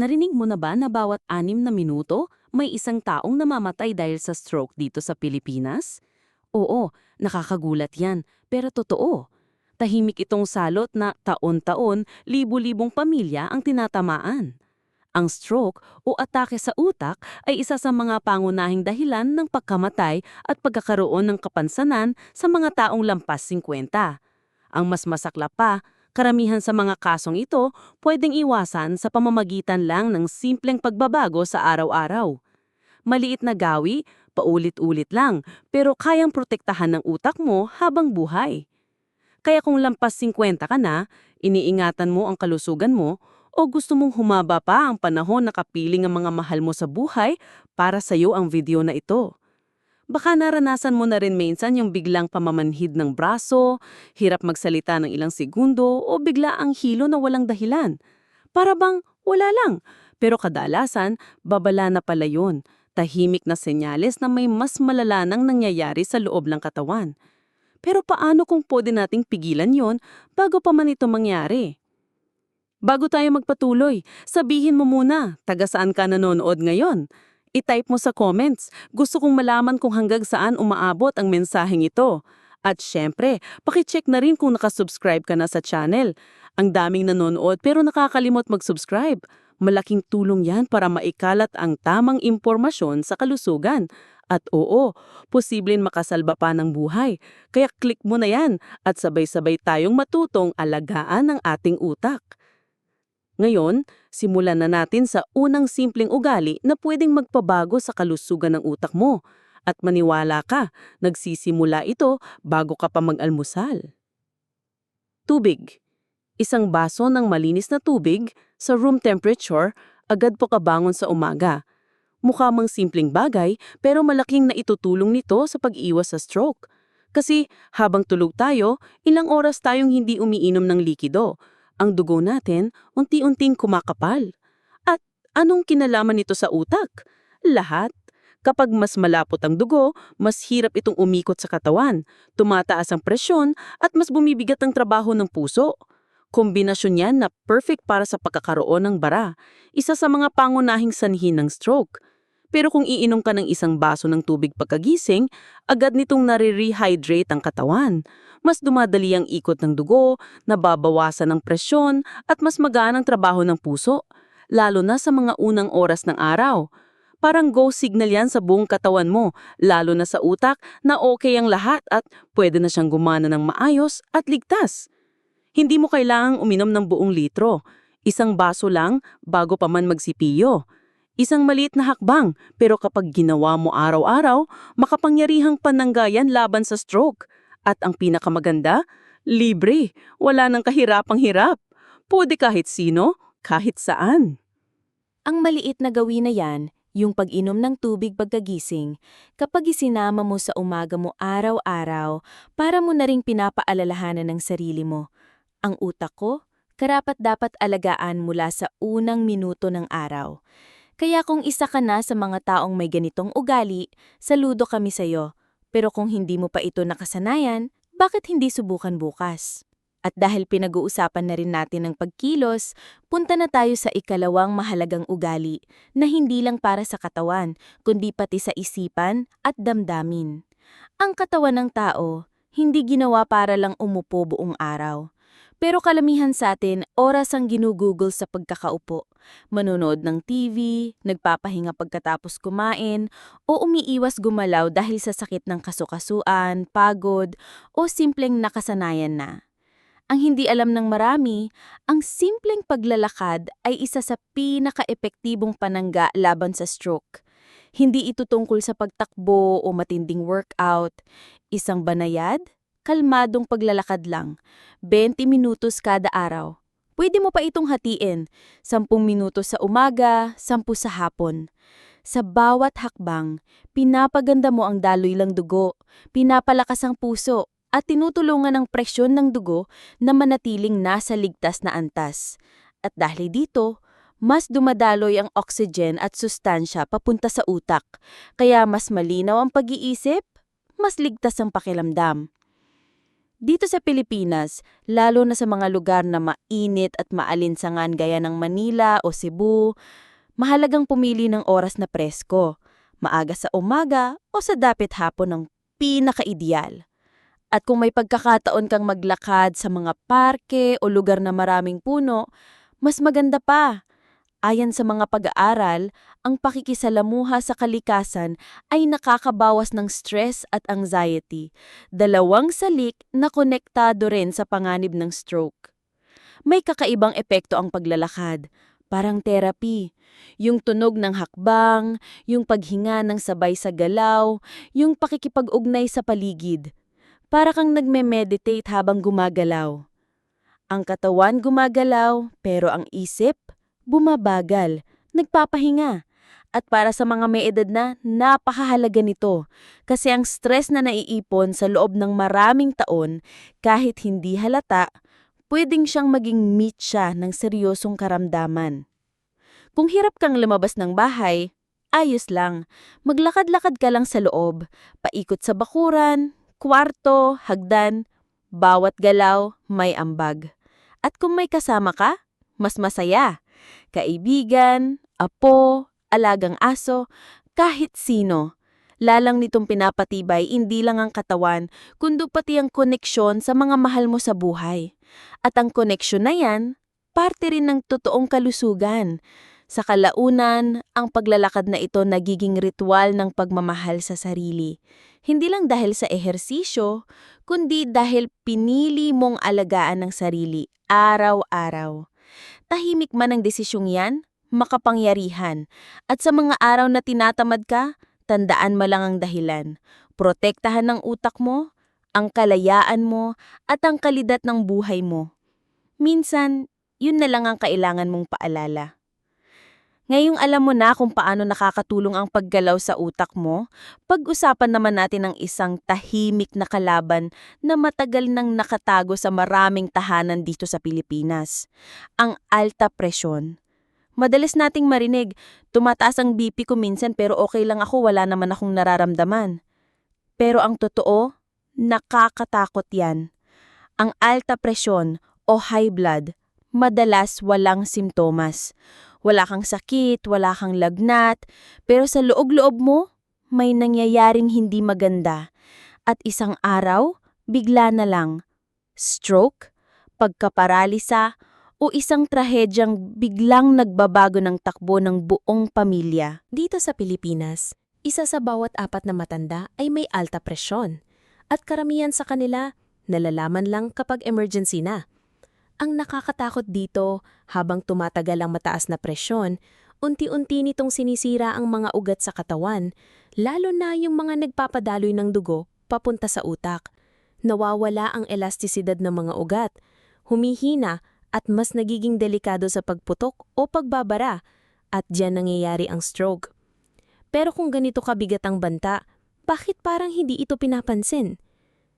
Narinig mo na ba na bawat anim na minuto, may isang taong namamatay dahil sa stroke dito sa Pilipinas? Oo, nakakagulat yan, pero totoo. Tahimik itong salot na taon-taon, libu-libong pamilya ang tinatamaan. Ang stroke o atake sa utak ay isa sa mga pangunahing dahilan ng pagkamatay at pagkakaroon ng kapansanan sa mga taong lampas 50. Ang mas masakla pa, karamihan sa mga kasong ito pwedeng iwasan sa pamamagitan lang ng simpleng pagbabago sa araw-araw. Maliit na gawi, paulit-ulit lang, pero kayang protektahan ng utak mo habang buhay. Kaya kung lampas 50 ka na, iniingatan mo ang kalusugan mo, o gusto mong humaba pa ang panahon na kapiling ang mga mahal mo sa buhay, para sa iyo ang video na ito. Baka naranasan mo na rin minsan yung biglang pamamanhid ng braso, hirap magsalita ng ilang segundo o bigla ang hilo na walang dahilan. Para bang wala lang, pero kadalasan babala na pala yun. Tahimik na senyales na may mas malala nang nangyayari sa loob ng katawan. Pero paano kung pwede nating pigilan yon bago pa man ito mangyari? Bago tayo magpatuloy, sabihin mo muna, taga saan ka nanonood ngayon? I-type mo sa comments. Gusto kong malaman kung hanggang saan umaabot ang mensaheng ito. At syempre, pakicheck na rin kung nakasubscribe ka na sa channel. Ang daming nanonood pero nakakalimot mag-subscribe. Malaking tulong yan para maikalat ang tamang impormasyon sa kalusugan. At oo, posibleng makasalba pa ng buhay. Kaya click mo na yan at sabay-sabay tayong matutong alagaan ang ating utak. Ngayon, simulan na natin sa unang simpleng ugali na pwedeng magpabago sa kalusugan ng utak mo. At maniwala ka, nagsisimula ito bago ka pa mag-almusal. Tubig. Isang baso ng malinis na tubig sa room temperature agad po kabangon sa umaga. Mukha mang simpleng bagay pero malaking naitutulong nito sa pag-iwas sa stroke. Kasi habang tulog tayo, ilang oras tayong hindi umiinom ng likido ang dugo natin unti-unting kumakapal. At anong kinalaman nito sa utak? Lahat. Kapag mas malapot ang dugo, mas hirap itong umikot sa katawan, tumataas ang presyon at mas bumibigat ang trabaho ng puso. Kombinasyon yan na perfect para sa pagkakaroon ng bara, isa sa mga pangunahing sanhi ng stroke. Pero kung iinom ka ng isang baso ng tubig pagkagising, agad nitong nare-rehydrate ang katawan mas dumadali ang ikot ng dugo, nababawasan ang presyon, at mas magaan ang trabaho ng puso, lalo na sa mga unang oras ng araw. Parang go signal yan sa buong katawan mo, lalo na sa utak na okay ang lahat at pwede na siyang gumana ng maayos at ligtas. Hindi mo kailangang uminom ng buong litro. Isang baso lang bago pa man magsipiyo. Isang maliit na hakbang, pero kapag ginawa mo araw-araw, makapangyarihang pananggayan laban sa stroke. At ang pinakamaganda, libre, wala nang kahirapang hirap. Pwede kahit sino, kahit saan. Ang maliit na gawin na yan, yung pag-inom ng tubig pagkagising, kapag isinama mo sa umaga mo araw-araw, para mo na ring pinapaalalahanan ng sarili mo. Ang utak ko, karapat dapat alagaan mula sa unang minuto ng araw. Kaya kung isa ka na sa mga taong may ganitong ugali, saludo kami sa'yo. Pero kung hindi mo pa ito nakasanayan, bakit hindi subukan bukas? At dahil pinag-uusapan na rin natin ang pagkilos, punta na tayo sa ikalawang mahalagang ugali na hindi lang para sa katawan, kundi pati sa isipan at damdamin. Ang katawan ng tao, hindi ginawa para lang umupo buong araw. Pero kalamihan sa atin, oras ang ginugugol sa pagkakaupo. Manonood ng TV, nagpapahinga pagkatapos kumain, o umiiwas gumalaw dahil sa sakit ng kasukasuan, pagod, o simpleng nakasanayan na. Ang hindi alam ng marami, ang simpleng paglalakad ay isa sa pinaka-epektibong panangga laban sa stroke. Hindi ito tungkol sa pagtakbo o matinding workout. Isang banayad, kalmadong paglalakad lang, 20 minutos kada araw. Pwede mo pa itong hatiin, 10 minutos sa umaga, 10 sa hapon. Sa bawat hakbang, pinapaganda mo ang daloy lang dugo, pinapalakas ang puso, at tinutulungan ang presyon ng dugo na manatiling nasa ligtas na antas. At dahil dito, mas dumadaloy ang oxygen at sustansya papunta sa utak, kaya mas malinaw ang pag-iisip, mas ligtas ang pakilamdam. Dito sa Pilipinas, lalo na sa mga lugar na mainit at maalinsangan gaya ng Manila o Cebu, mahalagang pumili ng oras na presko, maaga sa umaga o sa dapit hapon ng pinaka-ideal. At kung may pagkakataon kang maglakad sa mga parke o lugar na maraming puno, mas maganda pa. Ayon sa mga pag-aaral, ang pakikisalamuha sa kalikasan ay nakakabawas ng stress at anxiety, dalawang salik na konektado rin sa panganib ng stroke. May kakaibang epekto ang paglalakad, parang therapy. Yung tunog ng hakbang, yung paghinga ng sabay sa galaw, yung pakikipag-ugnay sa paligid. Para kang nagme-meditate habang gumagalaw. Ang katawan gumagalaw, pero ang isip bumabagal, nagpapahinga. At para sa mga may edad na, napakahalaga nito. Kasi ang stress na naiipon sa loob ng maraming taon, kahit hindi halata, pwedeng siyang maging meet siya ng seryosong karamdaman. Kung hirap kang lumabas ng bahay, ayos lang. Maglakad-lakad ka lang sa loob, paikot sa bakuran, kwarto, hagdan, bawat galaw may ambag. At kung may kasama ka, mas masaya. Kaibigan, apo, alagang aso, kahit sino. Lalang nitong pinapatibay hindi lang ang katawan, kundi pati ang koneksyon sa mga mahal mo sa buhay. At ang koneksyon na yan, parte rin ng totoong kalusugan. Sa kalaunan, ang paglalakad na ito nagiging ritual ng pagmamahal sa sarili. Hindi lang dahil sa ehersisyo, kundi dahil pinili mong alagaan ng sarili araw-araw. Tahimik man ang desisyong yan, makapangyarihan. At sa mga araw na tinatamad ka, tandaan mo lang ang dahilan. Protektahan ng utak mo, ang kalayaan mo, at ang kalidad ng buhay mo. Minsan, yun na lang ang kailangan mong paalala. Ngayong alam mo na kung paano nakakatulong ang paggalaw sa utak mo, pag-usapan naman natin ang isang tahimik na kalaban na matagal nang nakatago sa maraming tahanan dito sa Pilipinas. Ang alta presyon. Madalas nating marinig, tumataas ang BP ko minsan pero okay lang ako, wala naman akong nararamdaman. Pero ang totoo, nakakatakot yan. Ang alta presyon o high blood, madalas walang simptomas. Wala kang sakit, wala kang lagnat, pero sa loob-loob mo, may nangyayaring hindi maganda. At isang araw, bigla na lang, stroke, pagkaparalisa, o isang trahedyang biglang nagbabago ng takbo ng buong pamilya. Dito sa Pilipinas, isa sa bawat apat na matanda ay may alta presyon. At karamihan sa kanila, nalalaman lang kapag emergency na. Ang nakakatakot dito, habang tumatagal ang mataas na presyon, unti-unti nitong sinisira ang mga ugat sa katawan, lalo na yung mga nagpapadaloy ng dugo papunta sa utak. Nawawala ang elastisidad ng mga ugat, humihina at mas nagiging delikado sa pagputok o pagbabara at diyan nangyayari ang stroke. Pero kung ganito kabigat ang banta, bakit parang hindi ito pinapansin?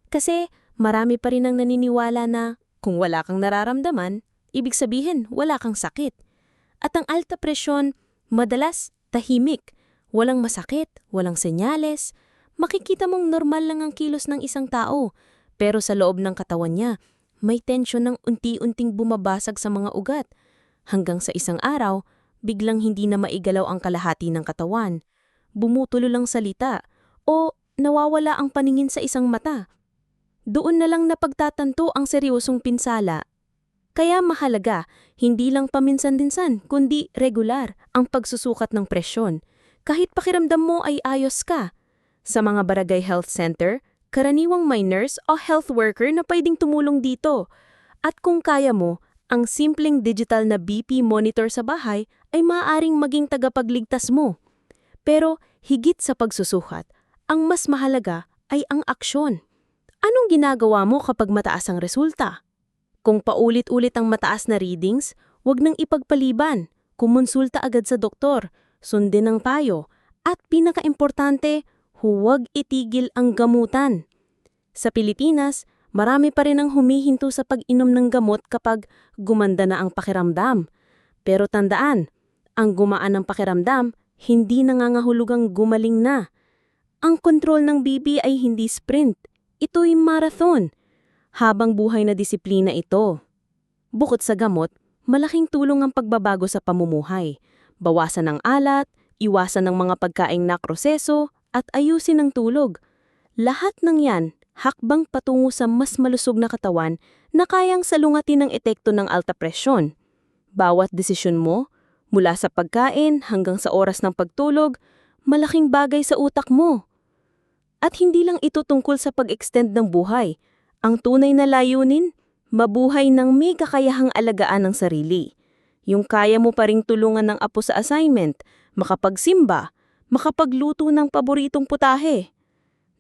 Kasi marami pa rin ang naniniwala na kung wala kang nararamdaman, ibig sabihin wala kang sakit. At ang alta presyon, madalas tahimik, walang masakit, walang senyales. Makikita mong normal lang ang kilos ng isang tao, pero sa loob ng katawan niya, may tensyon ng unti-unting bumabasag sa mga ugat. Hanggang sa isang araw, biglang hindi na maigalaw ang kalahati ng katawan. Bumutulo lang salita o nawawala ang paningin sa isang mata. Doon na lang napagtatanto ang seryosong pinsala. Kaya mahalaga, hindi lang paminsan-dinsan, kundi regular ang pagsusukat ng presyon. Kahit pakiramdam mo ay ayos ka. Sa mga barangay health center, karaniwang may nurse o health worker na pwedeng tumulong dito. At kung kaya mo, ang simpleng digital na BP monitor sa bahay ay maaaring maging tagapagligtas mo. Pero higit sa pagsusukat, ang mas mahalaga ay ang aksyon. Anong ginagawa mo kapag mataas ang resulta? Kung paulit-ulit ang mataas na readings, huwag nang ipagpaliban. Kumonsulta agad sa doktor, sundin ang payo, at pinakaimportante, huwag itigil ang gamutan. Sa Pilipinas, marami pa rin ang humihinto sa pag-inom ng gamot kapag gumanda na ang pakiramdam. Pero tandaan, ang gumaan ng pakiramdam, hindi nangangahulugang gumaling na. Ang kontrol ng BB ay hindi sprint, ito'y marathon. habang buhay na disiplina ito. Bukod sa gamot, malaking tulong ang pagbabago sa pamumuhay. Bawasan ng alat, iwasan ng mga pagkaing nakroseso, at ayusin ang tulog. Lahat ng yan, hakbang patungo sa mas malusog na katawan na kayang salungatin ang epekto ng alta presyon. Bawat desisyon mo, mula sa pagkain hanggang sa oras ng pagtulog, malaking bagay sa utak mo. At hindi lang ito tungkol sa pag-extend ng buhay. Ang tunay na layunin, mabuhay ng may kakayahang alagaan ng sarili. Yung kaya mo pa ring tulungan ng apo sa assignment, makapagsimba, makapagluto ng paboritong putahe.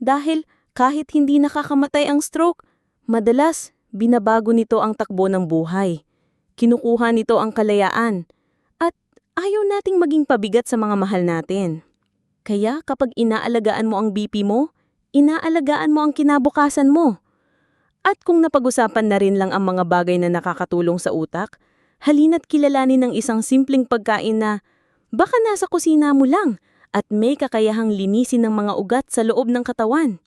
Dahil kahit hindi nakakamatay ang stroke, madalas binabago nito ang takbo ng buhay. Kinukuha nito ang kalayaan. At ayaw nating maging pabigat sa mga mahal natin. Kaya kapag inaalagaan mo ang BP mo, inaalagaan mo ang kinabukasan mo. At kung napag-usapan na rin lang ang mga bagay na nakakatulong sa utak, halina't kilalanin ng isang simpleng pagkain na baka nasa kusina mo lang at may kakayahang linisin ng mga ugat sa loob ng katawan.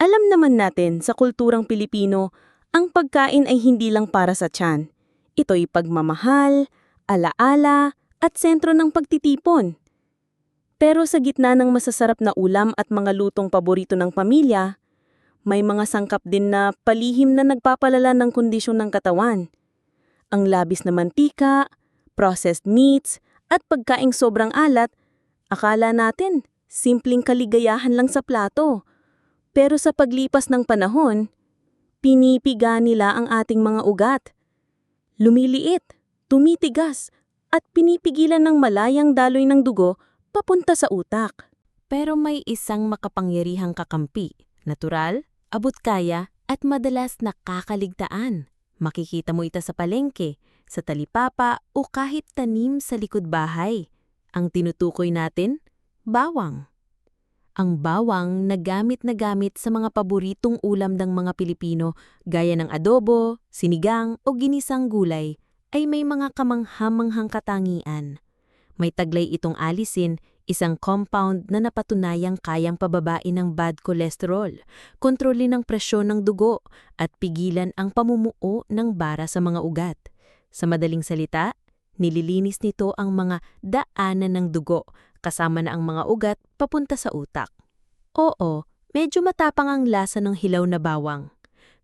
Alam naman natin sa kulturang Pilipino, ang pagkain ay hindi lang para sa tiyan. Ito'y pagmamahal, alaala, at sentro ng pagtitipon. Pero sa gitna ng masasarap na ulam at mga lutong paborito ng pamilya, may mga sangkap din na palihim na nagpapalala ng kondisyon ng katawan. Ang labis na mantika, processed meats, at pagkaing sobrang alat, akala natin simpleng kaligayahan lang sa plato. Pero sa paglipas ng panahon, pinipiga nila ang ating mga ugat. Lumiliit, tumitigas, at pinipigilan ng malayang daloy ng dugo papunta sa utak. Pero may isang makapangyarihang kakampi, natural, abot kaya, at madalas nakakaligtaan. Makikita mo ito sa palengke, sa talipapa o kahit tanim sa likod bahay. Ang tinutukoy natin, bawang. Ang bawang na gamit na gamit sa mga paboritong ulam ng mga Pilipino gaya ng adobo, sinigang o ginisang gulay ay may mga kamanghamanghang katangian. May taglay itong alisin, isang compound na napatunayang kayang pababain ng bad cholesterol, kontrolin ang presyon ng dugo, at pigilan ang pamumuo ng bara sa mga ugat. Sa madaling salita, nililinis nito ang mga daanan ng dugo, kasama na ang mga ugat papunta sa utak. Oo, medyo matapang ang lasa ng hilaw na bawang.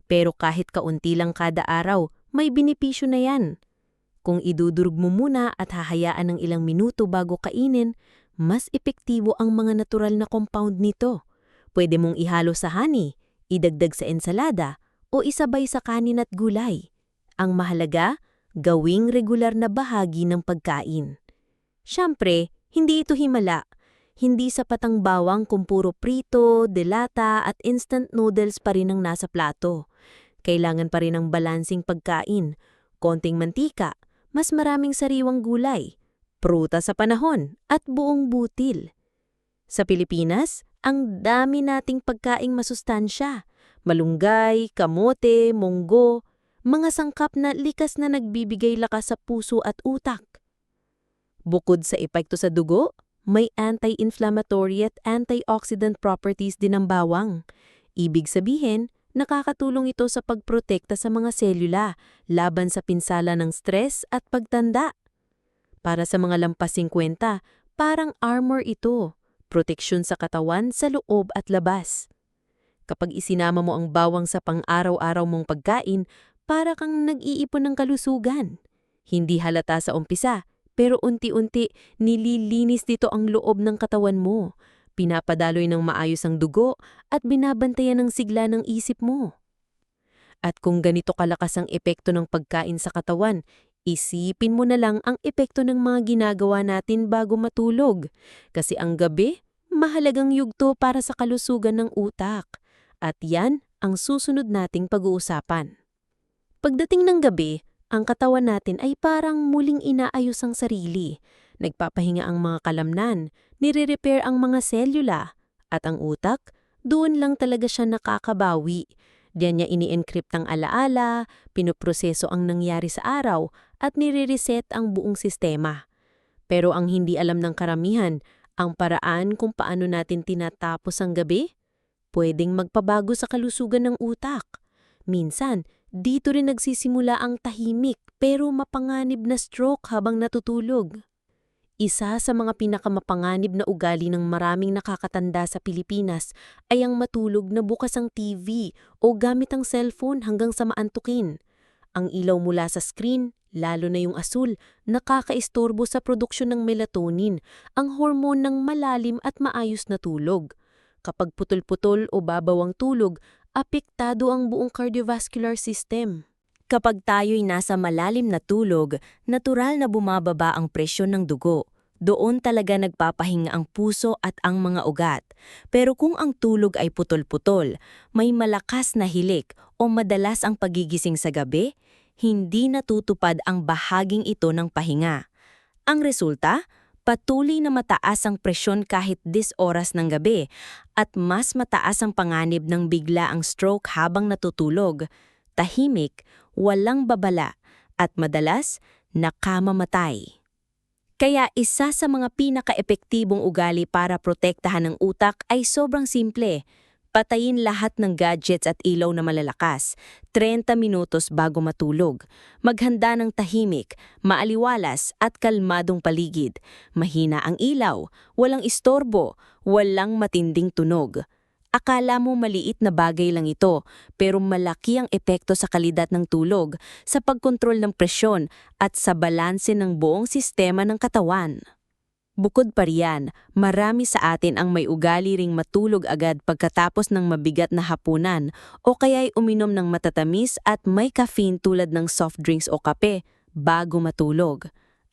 Pero kahit kaunti lang kada araw, may binipisyo na yan. Kung idudurog mo muna at hahayaan ng ilang minuto bago kainin, mas epektibo ang mga natural na compound nito. Pwede mong ihalo sa honey, idagdag sa ensalada, o isabay sa kanin at gulay. Ang mahalaga, gawing regular na bahagi ng pagkain. Siyempre, hindi ito himala. Hindi sapat ang bawang kung puro prito, delata at instant noodles pa rin ang nasa plato. Kailangan pa rin ng balansing pagkain, konting mantika, mas maraming sariwang gulay, pruta sa panahon, at buong butil. Sa Pilipinas, ang dami nating pagkaing masustansya. Malunggay, kamote, munggo, mga sangkap na likas na nagbibigay lakas sa puso at utak. Bukod sa epekto sa dugo, may anti-inflammatory at antioxidant properties din ang bawang. Ibig sabihin, nakakatulong ito sa pagprotekta sa mga selula laban sa pinsala ng stress at pagtanda. Para sa mga lampas 50, parang armor ito, proteksyon sa katawan sa loob at labas. Kapag isinama mo ang bawang sa pang-araw-araw mong pagkain, para kang nag-iipon ng kalusugan. Hindi halata sa umpisa, pero unti-unti nililinis dito ang loob ng katawan mo, pinapadaloy ng maayos ang dugo at binabantayan ng sigla ng isip mo. At kung ganito kalakas ang epekto ng pagkain sa katawan, isipin mo na lang ang epekto ng mga ginagawa natin bago matulog. Kasi ang gabi, mahalagang yugto para sa kalusugan ng utak. At yan ang susunod nating pag-uusapan. Pagdating ng gabi, ang katawan natin ay parang muling inaayos ang sarili. Nagpapahinga ang mga kalamnan, nire-repair ang mga selula, at ang utak, doon lang talaga siya nakakabawi. Diyan niya ini-encrypt ang alaala, pinoproseso ang nangyari sa araw, at nire-reset ang buong sistema. Pero ang hindi alam ng karamihan, ang paraan kung paano natin tinatapos ang gabi? pwedeng magpabago sa kalusugan ng utak. Minsan, dito rin nagsisimula ang tahimik pero mapanganib na stroke habang natutulog. Isa sa mga pinakamapanganib na ugali ng maraming nakakatanda sa Pilipinas ay ang matulog na bukas ang TV o gamit ang cellphone hanggang sa maantukin. Ang ilaw mula sa screen, lalo na yung asul, nakakaistorbo sa produksyon ng melatonin, ang hormone ng malalim at maayos na tulog. Kapag putol-putol o babaw ang tulog, apektado ang buong cardiovascular system. Kapag tayo'y nasa malalim na tulog, natural na bumababa ang presyon ng dugo. Doon talaga nagpapahinga ang puso at ang mga ugat. Pero kung ang tulog ay putol-putol, may malakas na hilik o madalas ang pagigising sa gabi, hindi natutupad ang bahaging ito ng pahinga. Ang resulta, patuloy na mataas ang presyon kahit 10 oras ng gabi at mas mataas ang panganib ng bigla ang stroke habang natutulog. Tahimik, walang babala, at madalas nakamamatay. Kaya isa sa mga pinaka-epektibong ugali para protektahan ang utak ay sobrang simple. Patayin lahat ng gadgets at ilaw na malalakas, 30 minutos bago matulog. Maghanda ng tahimik, maaliwalas at kalmadong paligid. Mahina ang ilaw, walang istorbo, walang matinding tunog. Akala mo maliit na bagay lang ito, pero malaki ang epekto sa kalidad ng tulog, sa pagkontrol ng presyon at sa balanse ng buong sistema ng katawan. Bukod pa riyan, marami sa atin ang may ugali ring matulog agad pagkatapos ng mabigat na hapunan o kaya'y uminom ng matatamis at may caffeine tulad ng soft drinks o kape bago matulog.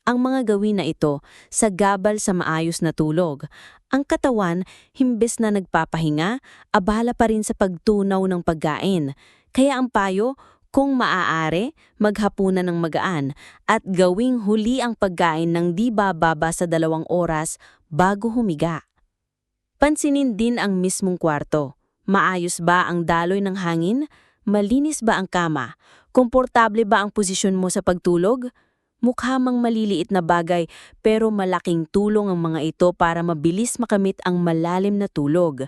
Ang mga gawin na ito, sa gabal sa maayos na tulog. Ang katawan, himbes na nagpapahinga, abala pa rin sa pagtunaw ng pagkain. Kaya ang payo, kung maaari, maghapunan ng magaan at gawing huli ang pagkain ng di bababa sa dalawang oras bago humiga. Pansinin din ang mismong kwarto. Maayos ba ang daloy ng hangin? Malinis ba ang kama? Komportable ba ang posisyon mo sa pagtulog? Mukha mang maliliit na bagay pero malaking tulong ang mga ito para mabilis makamit ang malalim na tulog.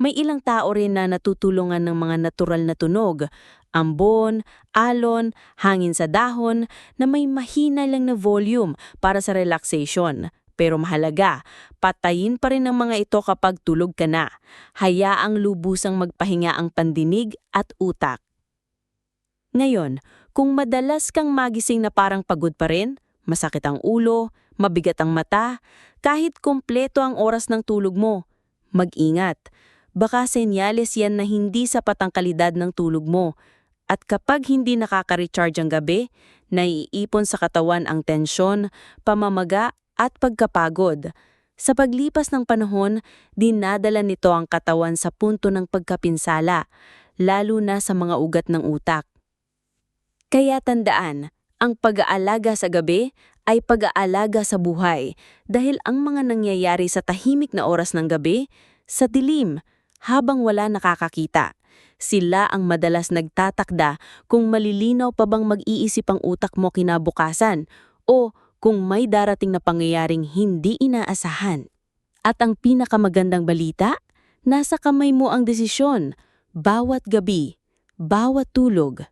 May ilang tao rin na natutulungan ng mga natural na tunog, ambon, alon, hangin sa dahon na may mahina lang na volume para sa relaxation. Pero mahalaga, patayin pa rin ang mga ito kapag tulog ka na. Hayaang lubusang magpahinga ang pandinig at utak. Ngayon, kung madalas kang magising na parang pagod pa rin, masakit ang ulo, mabigat ang mata, kahit kumpleto ang oras ng tulog mo, mag-ingat. Baka senyales yan na hindi sapat ang kalidad ng tulog mo. At kapag hindi nakaka-recharge ang gabi, naiipon sa katawan ang tensyon, pamamaga at pagkapagod. Sa paglipas ng panahon, dinadala nito ang katawan sa punto ng pagkapinsala, lalo na sa mga ugat ng utak. Kaya tandaan, ang pag-aalaga sa gabi ay pag-aalaga sa buhay dahil ang mga nangyayari sa tahimik na oras ng gabi, sa dilim, habang wala nakakakita. Sila ang madalas nagtatakda kung malilinaw pa bang mag-iisip ang utak mo kinabukasan o kung may darating na pangyayaring hindi inaasahan. At ang pinakamagandang balita, nasa kamay mo ang desisyon, bawat gabi, bawat tulog,